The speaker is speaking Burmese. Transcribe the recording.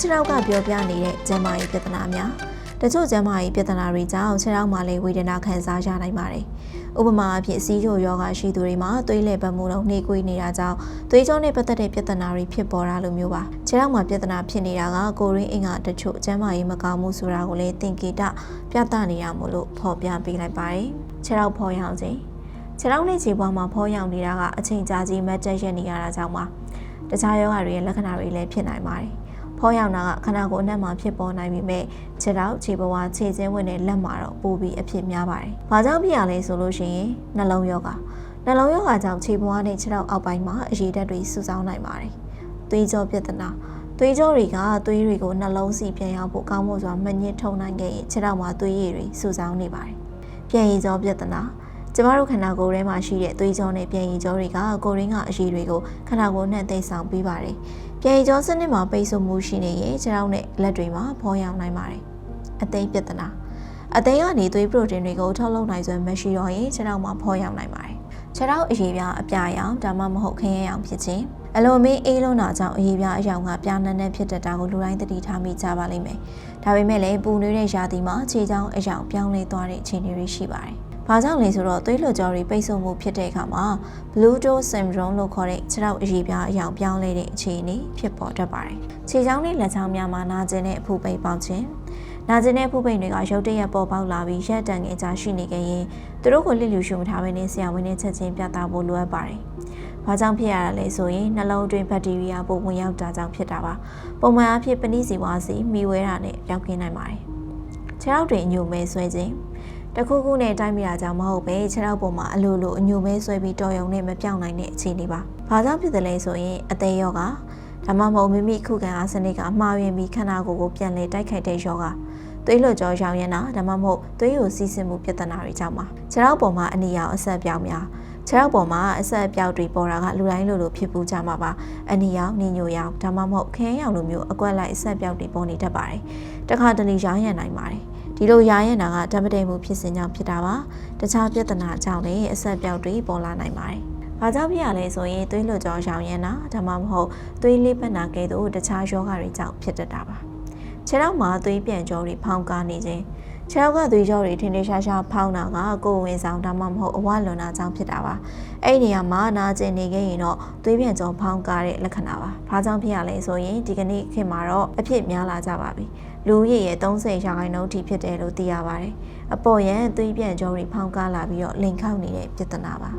ခြေထောက်ကပြောပြနေတဲ့ကျန်းမာရေးပြဿနာများတချို့ကျန်းမာရေးပြဿနာတွေကြောင့်ခြေထောက်မှာလည်းဝေဒနာခံစားရနိုင်ပါတယ်။ဥပမာအဖြစ်စီးချိုယောဂရှိသူတွေမှာသွေးလည်ပတ်မှုလုံးနှေးကွေးနေတာကြောင့်သွေးကြောနဲ့ပတ်သက်တဲ့ပြဿနာတွေဖြစ်ပေါ်တာလိုမျိုးပါ။ခြေထောက်မှာပြဿနာဖြစ်နေတာကကိုရင်းအင်္ဂါတချို့ကျန်းမာရေးမကောင်းမှုဆိုတာကိုလည်းသင်္ကေတပြသနေရမို့လို့ဖော်ပြပေးလိုက်ပါတယ်။ခြေထောက်ဖော်ရောင်ခြင်းခြေထောက်နဲ့ခြေပွားမှာဖော်ရောင်နေတာကအချိန်ကြာကြီးမတ်တက်ရက်နေရတာကြောင့်ပါ။တခြားယောဂတွေရဲ့လက္ခဏာတွေလည်းဖြစ်နိုင်ပါတယ်။ ဖောရောင်တာကခန္ဓာကိုယ်အနှံ့မှာဖြစ်ပေါ်နိုင်ပေမဲ့ခြေထောက်ခြေဘဝခြေချင်းဝင်တဲ့လက်မှာတော့ပိုပြီးအဖြစ်များပါတယ်။ဘာကြောင့်ဖြစ်ရလဲဆိုလို့ရှိရင်နှလုံးရောဂါနှလုံးရောဂါကြောင့်ခြေဘဝနဲ့ခြေထောက်အောက်ပိုင်းမှာအရေးဓာတ်တွေစုဆောင်းနိုင်ပါတယ်။သွေးကြောပြဿနာသွေးကြောတွေကသွေးတွေကိုနှလုံးစီပြန်ရောက်ဖို့ကောင်းဖို့စွာမညစ်ထုံနိုင်ခဲ့ရင်ခြေထောက်မှာသွေးရည်တွေစုဆောင်းနေပါတယ်။ပြန်ရည်ကြောပြဿနာကျမတို့ခန္ဓာကိုယ်ထဲမှာရှိတဲ့သွေးကြောနဲ့ပြန်ရည်ကြောတွေကကိုယ်ရင်းကအရည်တွေကိုခန္ဓာကိုယ်နဲ့သိဆောင်ပေးပါတယ်။ ပြန်ရည်ကြောစနစ်မှာပိတ်ဆို့မှုရှိနေရင်ခြေထောက်နဲ့လက်တွေမှာဖောရောင်နိုင်ပါတယ်။အသိပြဿနာအသိကနေသွေးပရိုတင်းတွေကိုထုတ်လုပ်နိုင်စွမ်းမရှိတော့ရင်ခြေထောက်မှာဖောရောင်နိုင်ပါတယ်။ခြေထောက်အရည်ပြားအပြာရောင်ဒါမှမဟုတ်ခင်းရရောင်ဖြစ်ခြင်းအလိုမင်းအေးလုံးတာကြောင့်အရည်ပြားအရောင်ကပြားနန်းနဲ့ဖြစ်တတ်တာကိုလူတိုင်းသတိထားမိကြပါလိမ့်မယ်။ဒါပေမဲ့လည်းပူနေတဲ့ရာသီမှာခြေချောင်းအရောင်ပြောင်းလဲသွားတဲ့အခြေအနေတွေရှိပါတယ်။ ဘာကြောင့်လဲဆိုတော့သွေးလွှတ်ကြောတွေပိတ်ဆို့မှုဖြစ်တဲ့အခါမှာ blue dose syndrome လို့ခေါ်တဲ့ခြေထောက်အရည်ပြားအရောင်ပြောင်းလဲတဲ့အခြေအနေဖြစ်ပေါ်တတ်ပါတယ်။ခြေချောင်းနဲ့လက်ချောင်းများမှာနာကျင်တဲ့အဖူပိတ်ပေါက်ခြင်းနာကျင်တဲ့အဖူပိတ်တွေကရုတ်တရက်ပေါ်ပေါက်လာပြီးရက်တန်ငယ်ကြာရှိနေကြရင်သူတို့ကိုလစ်လျူရှုမထားဘဲနဲ့ဆရာဝန်နဲ့ချက်ချင်းပြသဖို့လိုအပ်ပါတယ်။ဘာကြောင့်ဖြစ်ရတာလဲဆိုရင်နှလုံးအတွင်းဘက်တီးရီးယားပိုဝင်ရောက်တာကြောင့်ဖြစ်တာပါ။ပုံမှန်အားဖြင့်ပဏိစီဝါစီမိဝဲတာနဲ့ပြောင်းခင်းနိုင်ပါတယ်။ခြေထောက်တွေအညိုမဲဆွဲခြင်း တခုခုနဲ့တိုင်းမိတာကြောင့်မဟုတ်ပဲခြေထောက်ပေါ်မှာအလိုလိုအညိုမဲဆွဲပြီးတော်ရုံနဲ့မပြောင်းနိုင်တဲ့အခြေအနေပါ။ဘာကြောင့်ဖြစ်တယ်လဲဆိုရင်အသေးယောဂဒါမှမဟုတ်မိမိခုခံအားစနစ်ကအမှားယွင်းပြီးခန္ဓာကိုယ်ကိုပြန်လည်တိုက်ခိုက်တဲ့ယောဂသွေးလွှတ်ကြောရောင်ရမ်းတာဒါမှမဟုတ်သွေးကိုစီးဆင်းမှုပြဿနာတွေကြောင့်ပါခြေထောက်ပေါ်မှာအနီရောင်အဆက်ပြောင်းများခြေထောက်ပေါ်မှာအဆက်အပြောက်တွေပေါ်တာကလူတိုင်းလိုလိုဖြစ်ပူးကြမှာပါအနီရောင်နီညိုရောင်ဒါမှမဟုတ်ခင်းရောင်လိုမျိုးအကွက်လိုက်အဆက်ပြောက်တွေပေါ်နေတတ်ပါတယ်တခါတလေရောင်ရမ်းနိုင်ပါတယ် ဒီလိုရာရနာကဓာတ်မတိမ်မှုဖြစ်စဉ်ကြောင့်ဖြစ်တာပါတခြားပြဿနာကြောင့်လည်းအဆက်ပြောက်တွေပေါ်လာနိုင်ပါတယ်ဘာကြောင့်ဖြစ်ရလဲဆိုရင်သွေးလွှတ်ကြောရောင်ရမ်းတာဒါမှမဟုတ်သွေးလေးပတ်နာကဲ့သို့တခြားယောဂတွေကြောင့်ဖြစ်တတ်တာပါခြေထောက်မှာသွေးပြန်ကြောတွေဖောင်းကားနေခြင်း ခြေထောက်ကသွေးကြောတွေထင်းထင်းရှားရှားဖောင်းတာကကိုယ်ဝင်ဆောင်ဒါမှမဟုတ်အဝလွန်တာကြောင့်ဖြစ်တာပါအဲ့ဒီနေရာမှာနာကျင်နေခဲ့ရင်တော့သွေးပြန်ကြောဖောင်းကားတဲ့လက္ခဏာပါဘာကြောင့်ဖြစ်ရလဲဆိုရင်ဒီကနေ့ခေတ်မှာတော့အဖြစ်များလာကြပါပြီလူဦးရေရဲ့30ရာခိုင်နှုန်းထိဖြစ်တယ်လို့သိရပါတယ်အပေါ်ရန်သွေးပြန်ကြောတွေဖောင်းကားလာပြီးတော့လိန်ခောက်နေတဲ့ပြဿနာပါ